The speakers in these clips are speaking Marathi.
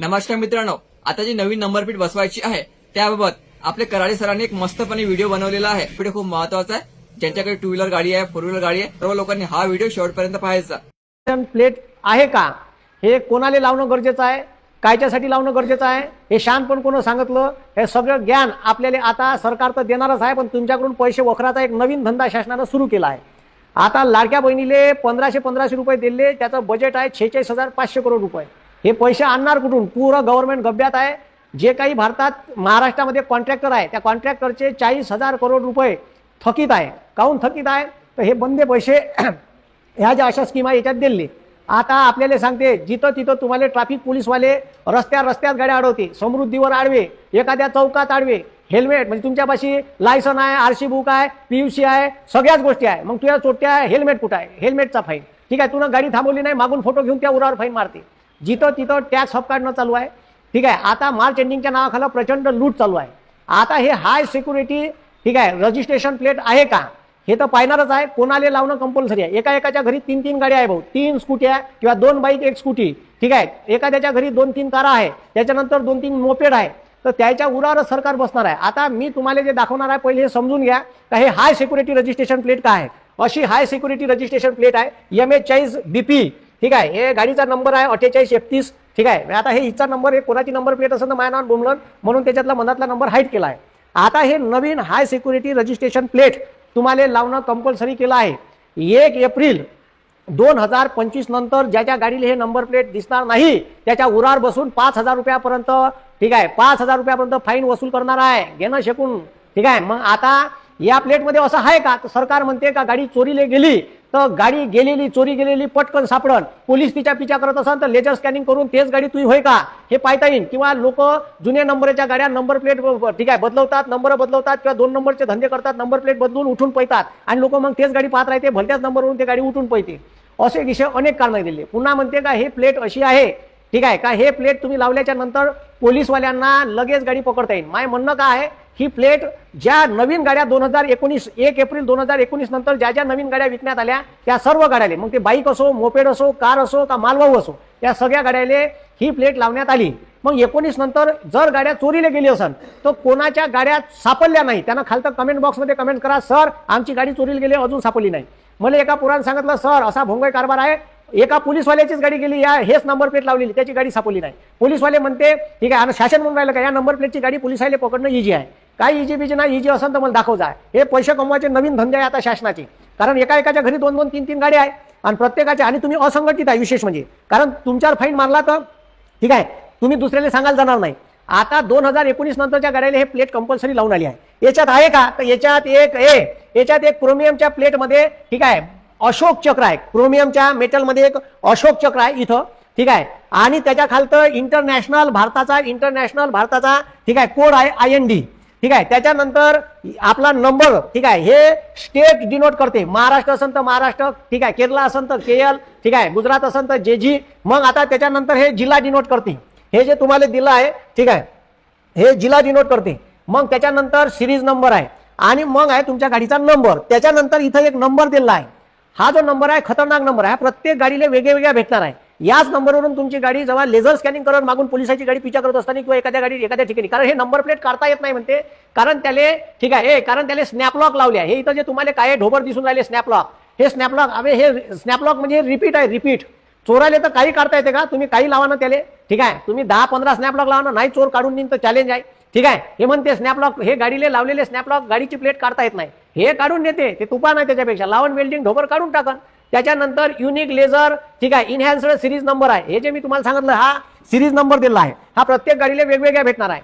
नमस्कार मित्रांनो आता जी नवीन नंबर प्लेट बसवायची आहे त्याबाबत आपले कराडे सरांनी एक मस्तपणे व्हिडिओ बनवलेला आहे. व्हिडिओ खूप महत्त्वाचा आहे. ज्यांच्याकडे टू व्हीलर गाडी आहे फोर व्हीलर गाडी आहे सर्व लोकांनी हा व्हिडिओ शेवटपर्यंत पाहायचा. प्लेट आहे का? हे कोणाला लावणं गरजेचं आहे? कायच्यासाठी लावणं गरजेचं आहे? हे शान पण कोण सांगितलं? हे सगळं ज्ञान आपल्याला आता सरकार तर देणारच आहे पण तुमच्याकडून पैसे वखराचा एक नवीन धंदा शासनानं सुरू केला आहे. आता लाडक्या बहिणीले पंधराशे पंधराशे रुपये दिले त्याचं बजेट आहे छेचाळीस हजार पाचशे करोड रुपये. हे पैसे आणणार कुठून? पुरं गव्हर्नमेंट गब्यात आहे. जे काही भारतात महाराष्ट्रामध्ये कॉन्ट्रॅक्टर आहे त्या कॉन्ट्रॅक्टरचे चाळीस हजार करोड रुपये थकीत आहे. काहून थकीत आहे? तर हे बंदे पैसे ह्या ज्या अशा स्कीम आहे याच्यात दिले. आता आपल्याला सांगते जिथं तिथं तुम्हाला ट्रॅफिक पोलीसवाले रस्त्या रस्त्यात गाड्या अडवते समृद्धीवर आडवे एखाद्या चौकात आडवे. हेल्मेट म्हणजे तुमच्यापाशी लायसन आहे आरसी बुक आहे पीयूसी आहे सगळ्याच गोष्टी आहे. मग तुझ्या चोट्या हेल्मेट कुठं आहे? हेल्मेटचा फाईन ठीक आहे तुला गाडी थांबवली नाही मागून फोटो घेऊन त्या उरावर फाईन मारते. जिथं तिथं टॅक्स हप काढणं चालू आहे. ठीक आहे आता मार्च एंडिंगच्या नावाखाला प्रचंड लूट चालू आहे. आता हे हाय सिक्युरिटी ठीक आहे रजिस्ट्रेशन प्लेट आहे का? हे तर पाहणारच आहे. कोणाला लावणं कंपल्सरी आहे? एका एकाच्या घरी तीन तीन गाड्या आहे भाऊ. तीन स्कूट्या किंवा दोन बाईक एक स्कूटी ठीक आहे एखाद्याच्या घरी दोन तीन कारा आहे. त्याच्यानंतर दोन तीन मोपेड आहे. तर त्याच्या उरावरच सरकार बसणार आहे. आता मी तुम्हाला जे दाखवणार आहे पहिले हे समजून घ्या का हे हाय सिक्युरिटी रजिस्ट्रेशन प्लेट काय आहे? अशी हाय सिक्युरिटी रजिस्ट्रेशन प्लेट आहे. एम एच चाळीस बीपी ठीक आहे हे गाडीचा नंबर आहे अठ्ठेचाळीस एकतीस. ठीक आहे आता हे हिचा नंबर हे कोणाची नंबर प्लेट असेल तर माझ्या नाव बोमलन म्हणून त्याच्यातला मनातला नंबर हाईट केला आहे आता हे नवीन हाय सिक्युरिटी रजिस्ट्रेशन प्लेट तुम्हाला लावणं कंपल्सरी केलं आहे. एक एप्रिल दोन हजार पंचवीस नंतर ज्याच्या गाडीला हे नंबर प्लेट दिसणार नाही त्याच्या उरार बसून पाच हजार रुपयापर्यंत ठीक आहे पाच हजार रुपयापर्यंत फाईन वसूल करणार आहे. घेणं शकून ठीक आहे मग आता या प्लेटमध्ये असं आहे का? तर सरकार म्हणते का गाडी चोरीला गेली तर गाडी गेलेली चोरी गेलेली पटकन सापडन. पोलीस तिच्या पिछा करत असाल तर लेजर स्कॅनिंग करून तेच गाडी तुम्ही होय का? हे पाहता येईल किंवा लोक जुन्या नंबरच्या गाड्या नंबर प्लेट ठीक आहे बदलवतात नंबर बदलवतात किंवा दोन नंबरचे धंदे करतात नंबर प्लेट बदलून उठून पैतात आणि लोक मग तेच गाडी पाहत राहते भलत्याच नंबरवरून ते गाडी उठून पैते असे विषय अनेक कारणं दिले. पुन्हा म्हणते का हे प्लेट अशी आहे ठीक आहे का हे प्लेट तुम्ही लावल्याच्या नंतर पोलीसवाल्यांना लगेच गाडी पकडता येईल. माय म्हणणं काय आहे ही प्लेट ज्या नवीन गाड्या दोन हजार एकोणीस एक एप्रिल दोन हजार एकोणीस नंतर ज्या ज्या नवीन गाड्या विकण्यात आल्या त्या सर्व गाड्याले मग ते बाईक असो मोपेड असो कार असो का मालवाहू असो त्या सगळ्या गाड्याले ही प्लेट लावण्यात आली. मग एकोणीस नंतर जर गाड्या चोरीला गेली असेल तर कोणाच्या गाड्या सापडल्या नाही त्यांना खालतं कमेंट बॉक्समध्ये कमेंट करा सर आमची गाडी चोरीला गेली अजून सापडली नाही. मला एका पुराण सांगितलं सर असा भोंगळ कारभार आहे एका पोलीसवाल्याचीच गाडी गेली या हेच नंबर प्लेट लावलेली त्याची गाडी सापडली नाही. पोलीसवाले म्हणते ठीक आहे आणि शासन म्हणून राहिलं का या नंबर प्लेटची गाडी पोलिसाला पकडणं इजी आहे. काय इजी बिजी नाही इजी असेल तर मला दाखव जा. हे पैसे कमवायचे नवीन धंदे आहे आता शासनाचे. कारण एका एकाच्या घरी दोन दोन तीन तीन गाड्या आहे. आणि प्रत्येकाच्या आणि तुम्ही असंघटित आहे विशेष म्हणजे. कारण तुमच्यावर फाईन मारला तर ठीक आहे तुम्ही दुसऱ्याला सांगायला जाणार नाही. आता दोन हजार एकोणीस नंतरच्या गाड्याला हे प्लेट कंपल्सरी लावून आली आहे. याच्यात आहे का? तर याच्यात एक ए याच्यात एक क्रोमियमच्या प्लेटमध्ये ठीक आहे अशोक चक्र आहे. क्रोमियमच्या मेटलमध्ये एक अशोक चक्र आहे इथं. ठीक आहे? आणि त्याच्या खालतं इंटरनॅशनल भारताचा इंटरनॅशनल भारताचा ठीक आहे कोड आहे आय एन डी ठीक आहे? त्याच्यानंतर आपला नंबर ठीक आहे हे स्टेट डिनोट करते. महाराष्ट्र असेल तर महाराष्ट्र ठीक आहे केरला असेल तर केएल ठीक आहे गुजरात असेल तर जे जी. मग आता त्याच्यानंतर हे जिल्हा डिनोट करते. हे जे तुम्हाला दिलं आहे ठीक आहे हे जिल्हा डिनोट करते. मग त्याच्यानंतर सिरीज नंबर आहे. आणि मग आहे तुमच्या गाडीचा नंबर त्याच्यानंतर इथं एक नंबर दिला आहे. हा जो नंबर आहे खतरनाक नंबर आहे. प्रत्येक गाडीला वेगळ्या भेटणार आहे. याच नंबरवरून तुमची गाडी जेव्हा लेझर स्कॅनिंग करत मागून पोलिसाची गाडी पिछा करत असताना किंवा एखाद्या गाडी एखाद्या ठिकाणी. कारण हे नंबर प्लेट काढता येत नाही म्हणते. कारण त्याले ठीक आहे हे कारण त्याला स्नॅपलॉक लावले आहे. हे इथं जे तुम्हाला काय ढोबर दिसून राहिले स्नॅपलॉक हे स्नॅपलॉक अवे हे स्नॅपलॉक म्हणजे रिपीट आहे रिपीट चोराले तर काही काढता येते का? तुम्ही काही लावा ना त्याले. ठीक आहे तुम्ही दहा पंधरा स्नॅपलॉक लावा ना. नाही चोर काढून देईन तर चॅलेंज आहे. ठीक आहे? हे म्हणते स्नॅपलॉक हे गाडीले लावलेले स्नॅपलॉक गाडीची प्लेट काढता येत नाही. हे काढून देते ते तुपा नाही त्याच्यापेक्षा. लावण वेल्डिंग ढोबर काढून टाकन. त्याच्यानंतर युनिक लेझर ठीक आहे? इनहॅन्स्ड सिरीज नंबर आहे. हे जे मी तुम्हाला सांगितलं हा सिरीज नंबर दिला आहे. हा प्रत्येक गाडीला वेगवेगळ्या भेटणार आहे.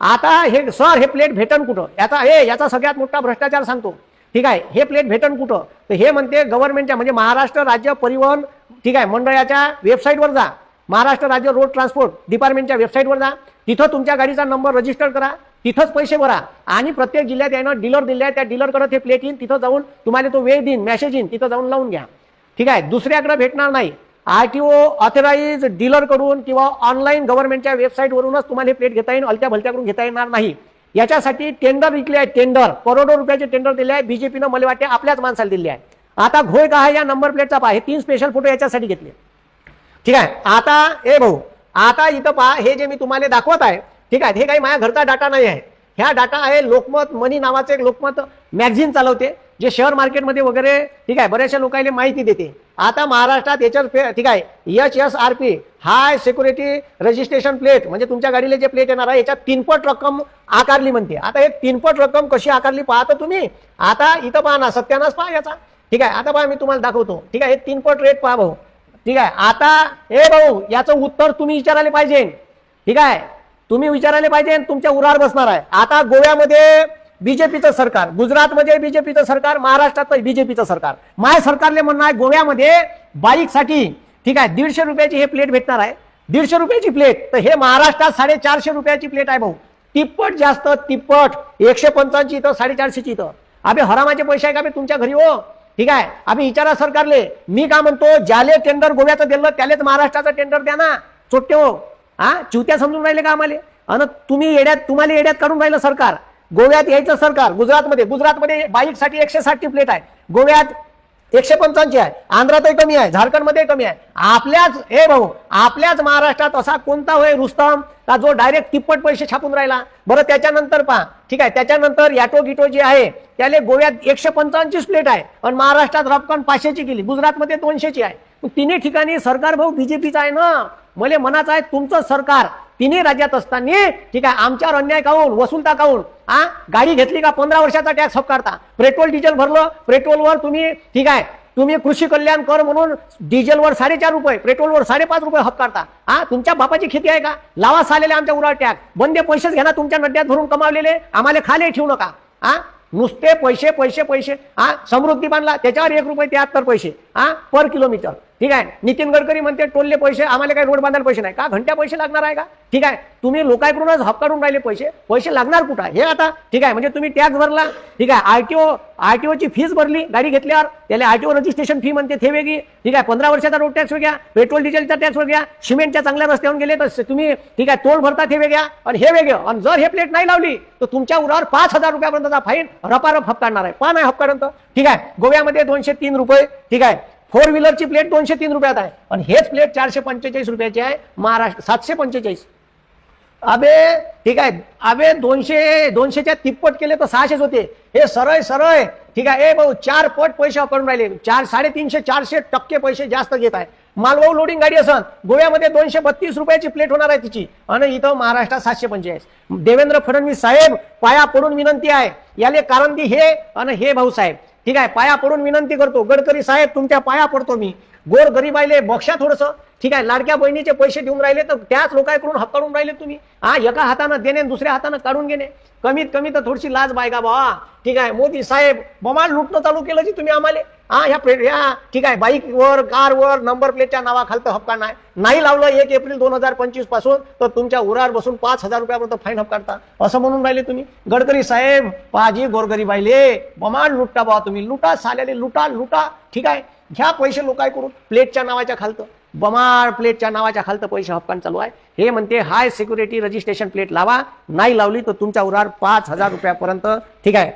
आता हे सर हे प्लेट भेटन कुठं? याचा हे याचा सगळ्यात मोठा भ्रष्टाचार सांगतो. ठीक आहे? हे प्लेट भेटन कुठं? तर हे म्हणते गव्हर्नमेंटच्या म्हणजे महाराष्ट्र राज्य परिवहन ठीक आहे? मंडळाच्या वेबसाईटवर जा. महाराष्ट्र राज्य रोड ट्रान्सपोर्ट डिपार्टमेंटच्या वेबसाईटवर जा. तिथं तुमच्या गाडीचा नंबर रजिस्टर करा. तिथंच पैसे भरा. आणि प्रत्येक जिल्ह्यात यानं डीलर दिले त्या डीलरकडे ते प्लेट येईन. तिथं जाऊन तुम्हाला तो वेळ देईन मेसेज येईन. तिथं जाऊन लावून घ्या. ठीक आहे? दुसऱ्याकडे भेटणार नाही. आर टी ओ ऑथराईज डीलरकडून किंवा ऑनलाईन गव्हर्नमेंटच्या वेबसाईटवरूनच तुम्हाला हे प्लेट घेता येईल. अलत्या भलत्याकडून घेता येणार नाही. याच्यासाठी टेंडर विकले आहे टेंडर करोडो रुपयाचे टेंडर दिले आहे बीजेपीनं मला वाटते आपल्याच माणसाला दिले आहे आता घोय का आहे या नंबर प्लेटचा पहा. तीन स्पेशल फोटो याच्यासाठी घेतले. ठीक आहे? आता ए भाऊ आता इथं पहा हे जे मी तुम्हाला दाखवत आहे ठीक आहे? हे काही माझ्या घरचा डाटा नाही आहे. ह्या डाटा आहे लोकमत मनी नावाचं एक लोकमत मॅगझिन चालवते जे शेअर मार्केटमध्ये वगैरे ठीक आहे? बऱ्याचशा लोकांना माहिती देते. आता महाराष्ट्रात याच्यावर ठीक आहे? H S R P high security registration plate म्हणजे तुमच्या गाडीला जे प्लेट येणार आहे याच्यात तीनपट रक्कम आकारली म्हणते. आता हे तीनपट रक्कम कशी आकारली पाहता तुम्ही? आता इथं पहा ना सत्यानाच पहा याचा. ठीक आहे? आता पहा मी तुम्हाला दाखवतो. ठीक आहे? हे तीनपट रेट पहा भाऊ. ठीक आहे? आता हे भाऊ याचं उत्तर तुम्ही विचारायला पाहिजे. ठीक आहे? तुम्ही विचारायला पाहिजे तुमच्या उरावर बसणार आहे. आता गोव्यामध्ये बीजेपीचं सरकार गुजरातमध्ये बीजेपीचं सरकार महाराष्ट्रात बीजेपीचं सरकार. माय सरकारले म्हणणं आहे गोव्यामध्ये बाईकसाठी ठीक आहे दीडशे रुपयाची हे प्लेट भेटणार आहे. दीडशे रुपयाची प्लेट तर हे महाराष्ट्रात साडेचारशे रुपयाची प्लेट आहे भाऊ. तिप्पट जास्त तिप्पट. एकशे पंचावन्नची इथं साडेचारशेची इथं. अबे हरामाचे पैसे आहे का बे तुमच्या घरी हो? ठीक आहे? आम्ही विचारा सरकारले. मी का म्हणतो ज्याले टेंडर गोव्याचं दिलं त्यालेच महाराष्ट्राचं टेंडर द्या ना. चोट्टे हो. हा? चिवत्या समजून राहिले का आम्हाला? आणि तुम्ही येड्यात तुम्हाला येड्यात काढून राहिलं सरकार. गोव्यात यायचं सरकार गुजरातमध्ये. गुजरातमध्ये बाईकसाठी एकशे साठची प्लेट आहे. गोव्यात एकशे पंचाऐंशी आहे. आंध्रातही कमी आहे. झारखंडमध्ये कमी आहे. आपल्याच हे भाऊ आपल्याच महाराष्ट्रात असा कोणता होय रुस्तम का जो डायरेक्ट तिप्पट पैसे छापून राहिला? बरं त्याच्यानंतर पहा. ठीक आहे त्याच्यानंतर याटो गिटो जे आहे त्याले गोव्यात एकशे पंचावन्नचीच प्लेट आहे. पण महाराष्ट्रात रपकॉन पाचशेची केली. गुजरातमध्ये दोनशेची आहे. तिन्ही ठिकाणी सरकार भाऊ बीजेपीचं आहे ना? मला मनाचं आहे तुमचं सरकार. तिन्ही राज्यात असताना ठीक आहे आमच्यावर अन्याय काऊन वसुलता काऊन हा गाडी घेतली का पंधरा वर्षाचा टॅक्स हपकारता पेट्रोल डिझेल भरलं पेट्रोलवर तुम्ही ठीक आहे तुम्ही कृषी कल्याण कर म्हणून डिझेलवर साडेचार रुपये पेट्रोलवर साडेपाच रुपये हपकारता हा तुमच्या बापाची खेती आहे का? लावा सालेले आमच्या उराळ टॅक्स. बंदे पैसेच घ्या ना तुमच्या नड्यात भरून कमावलेले आम्हाला खाले ठेवू नका. हा नुसते पैसे पैसे पैसे. हा समृद्धी बांधला त्याच्यावर एक रुपये त्याहत्तर पैसे. हा पर किलोमीटर. ठीक आहे? नितीन गडकरी म्हणते टोलले पैसे आम्हाला काही रोड बांधायला पैसे नाही. का? घंट्या पैसे लागणार आहे का? ठीक आहे? तुम्ही लोकांकडूनच हक्काडून राहिले पैसे. पैसे लागणार कुठं हे आता ठीक आहे? म्हणजे तुम्ही टॅक्स भरला ठीक आहे? आरटीओ आरटीओची फीस भरली गाडी घेतल्यावर त्याला आरटीओ रजिस्ट्रेशन फी म्हणते ते वेगळी. ठीक आहे? पंधरा वर्षाचा रोड टॅक्स वेगळ्या पेट्रोल डिझेलचा टॅक्स वेगळ्या सिमेंटच्या चांगल्या रस्त्यावर गेले तर तुम्ही ठीक आहे? तोल भरता ते वेगळ्या. आणि हे वेगळं. आणि जर हे प्लेट नाही लावली तर तुमच्या उरावर पाच हजार रुपयापर्यंतचा फाईन रपारप हप्ताडणार आहे. पा नाही हप्तापर्यंत ठीक आहे? गोव्यामध्ये दोनशे तीन रुपये ठीक आहे? फोर व्हीलरची प्लेट दोनशे तीन रुपयात आहे. आणि हेच प्लेट चारशे पंचेचाळीस रुपयाची आहे. महाराष्ट्र सातशे पंचेचाळीस. अबे ठीक आहे. अबे दोनशे दोनशेच्या तिप्पट केले तर सहाशेच होते. हे सरळ सरळ. ठीक आहे. ए भाऊ चार पट पैसे करून राहिले. चार साडेतीनशे चारशे टक्के पैसे जास्त घेत आहे. मालवाहू लोडिंग गाडी असन. गोव्यामध्ये दोनशे बत्तीस रुपयाची प्लेट होणार आहे तिची. आणि इथं महाराष्ट्रात सातशे पंचेचाळीस. देवेंद्र फडणवीस साहेब पाया पडून विनंती आहे. याले कारण ती हे. आणि हे भाऊ साहेब ठीक आहे पाया पडून विनंती करतो. गडकरी साहेब तुमच्या पाया पडतो मी. गोर गरीबाईले बक्षा थोडस. ठीक आहे लाडक्या बहिणीचे पैसे देऊन राहिले तर त्याच लोकांकडून हक्काडून राहिले तुम्ही. हा एका हातानं देणे दुसऱ्या हातानं काढून घेणे. कमीत कमी तर थोडीशी लाज बायगा बा ठीक आहे मोदी साहेब बमाल लुटणं चालू केलं जी तुम्ही आम्हाला. हा ह्या प्ले- ह्या ठीक आहे बाईकवर कारवर नंबर प्लेटच्या नावाखालतं हप्ता नाही. नाही लावलं एक एप्रिल दोन हजार पंचवीसपासून तर तुमच्या उरावर बसून पाच हजार रुपयापर्यंत फाईन हपकारता असं म्हणून राहिले तुम्ही. गडकरी साहेब पाजी गोरगरीबाईले बमाल लुटता बा तुम्ही. लुटा साल्याले लुटा लुटा. ठीक आहे घ्या पैसे लोकांकडून प्लेटच्या नावाच्या खालतं. बमाळ प्लेटच्या नावाच्या खालतं पैसे हपकान चालू आहे. हे म्हणते हाय सिक्युरिटी रजिस्ट्रेशन प्लेट लावा. नाही लावली तर तुमच्या उरावर पाच हजार रुपयापर्यंत ठीक आहे.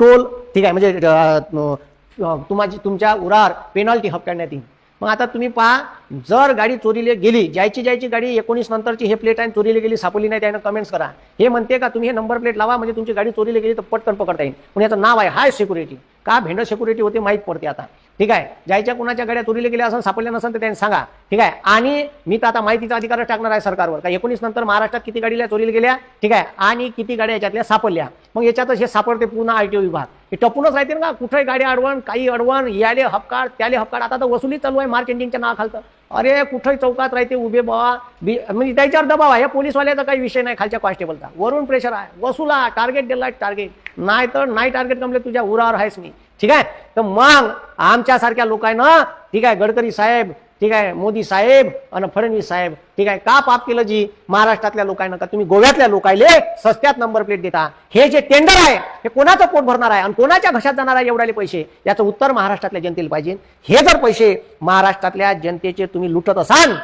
टोल ठीक आहे. म्हणजे अं, तुमच्या उरार पेनॉल्टी हप्त्याण्यात येईल मग आता तुम्ही पहा जर गाडी चोरीला गेली ज्याची ज्यायची गाडी एकोणीस नंतरची हे प्लेट आहे चोरीला गेली सापडली नाही त्यानं कमेंट्स करा. हे म्हणते का तुम्ही हे नंबर प्लेट लावा म्हणजे तुमची गाडी चोरीला गेली तर पटकन पकडता येईल. पण याचं नाव आहे हाय सिक्युरिटी का भेंड सिक्युरिटी होते माहीत पडते आता. ठीक आहे? ज्याच्या कुणाच्या गाड्या चोरीला गेल्या असं सापडल्या नसेल तर त्यांनी सांगा. ठीक आहे? आणि मी तर आता माहितीचा अधिकारच टाकणार आहे सरकारवर. का एकोणीस नंतर महाराष्ट्रात किती गाडीला चोरीला गेल्या? ठीक आहे? आणि किती गाड्या याच्यातल्या सापडल्या? मग याच्यातच हे सापडते पुन्हा आरटीओ विभाग. हे टपूनच राहते ना कुठे गाडी अडवण काही अडवण याले हपकार त्याले हपकाड आता तर वसुली चालू आहे मार्च एंडिंगच्या नावाखालतं अरे कुठेही चौकात राहते उभे बाबा बी म्हणजे त्याच्यावर दबाव आहे. या पोलीसवाल्याचा काही विषय नाही खालच्या कॉन्स्टेबलचा वरून प्रेशर आहे. वसुला टार्गेट दिला टार्गेट नाही तर नाही टार्गेट कमले तुझ्या उरावर आहेस मी. ठीक आहे? तर मग आमच्यासारख्या लोकांना ठीक आहे गडकरी साहेब ठीक आहे मोदी साहेब आणि फडणवीस साहेब ठीक आहे का पाप केलं जी? महाराष्ट्रातल्या लोकांना का तुम्ही गोव्यातल्या लोकायले सस्त्यात नंबर प्लेट देता? हे जे टेंडर आहे हे कोणाचं पोट भरणार आहे? आणि कोणाच्या घशात जाणार आहे एवढाले पैसे? याचं उत्तर महाराष्ट्रातल्या जनतेला पाहिजे. हे जर पैसे महाराष्ट्रातल्या जनतेचे तुम्ही लुटत असाल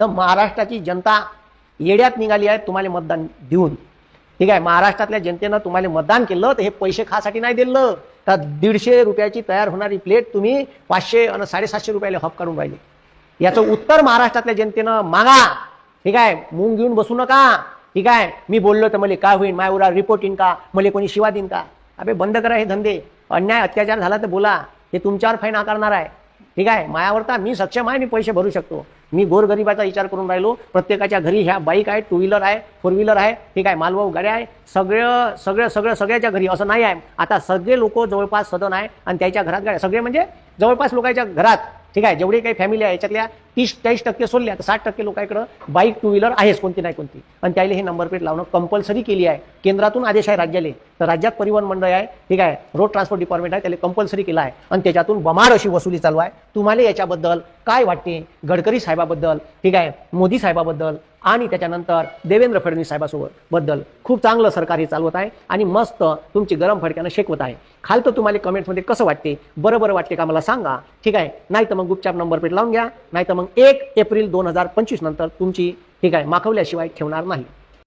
तर महाराष्ट्राची जनता येड्यात निघाली आहे तुम्हाला मतदान देऊन. ठीक आहे महाराष्ट्रातल्या जनतेनं तुम्हाला मतदान केलं तर हे पैसे खासाठी नाही दिलं. तर दीडशे रुपयाची तयार होणारी प्लेट तुम्ही पाचशे आणि साडेसातशे रुपयाला हफ काढून राहिले. याचं उत्तर महाराष्ट्रातल्या जनतेनं मागा. ठीक आहे मूंग घेऊन बसू नका. ठीक आहे मी बोललो तर मला काय होईल मायवरा रिपोर्ट येईन का? मला कोणी शिवा देईन का? अबे बंद करा हे धंदे. अन्याय अत्याचार झाला तर बोला. हे तुमच्यावर फाईन आकारणार आहे. ठीक आहे मायावरता मी सक्षम आहे मी पैसे भरू शकतो. मी गोरगरिबाचा विचार करून राहिलो. प्रत्येकाच्या घरी ह्या बाईक आहे टू व्हीलर आहे फोर व्हीलर आहे ठीक आहे मालवाहू गाड्या आहे? सगळं सगळं सगळं सगळ्याच्या घरी असं नाही आहे. आता सगळे लोक जवळपास सदन आहे आणि त्याच्या घरात गाड्या सगळे म्हणजे जवळपास लोकांच्या घरात. ठीक आहे? जेवढी काही फॅमिली आहे याच्यातल्या तीस चाळीस टक्के सोडले तर साठ टक्के लोकांकडं बाईक टू व्हीलर आहेच कोणती नाही कोणती. आणि त्याला हे नंबर प्लेट लावणं कंपल्सरी केली आहे. केंद्रातून आदेश आहे राज्याले. तर राज्यात परिवहन मंडळ आहे ठीक आहे रोड ट्रान्सपोर्ट डिपार्टमेंट आहे त्याला कंपल्सरी केला आहे. आणि त्याच्यातून बमार अशी वसुली चालू आहे. तुम्हाला याच्याबद्दल काय वाटते? गडकरी साहेबाबद्दल ठीक आहे मोदी साहेबाबद्दल आणि त्याच्यानंतर देवेंद्र फडणवीस साहेबासोबत बद्दल खूप चांगलं सरकार हे चालवत आहे आणि मस्त तुमची गरम फडक्यानं शेकवत आहे. खालतं तुम्हाला कमेंट्समध्ये कसं वाटते? बरं बरं वाटते का मला सांगा. ठीक आहे नाही तर मग गुपचाप नंबर प्लेट लावून घ्या नाही तर मग एक एप्रिल दोन हजार पंचवीस नंतर तुमची ही आहे माखवल्याशिवाय ठेवणार नाही.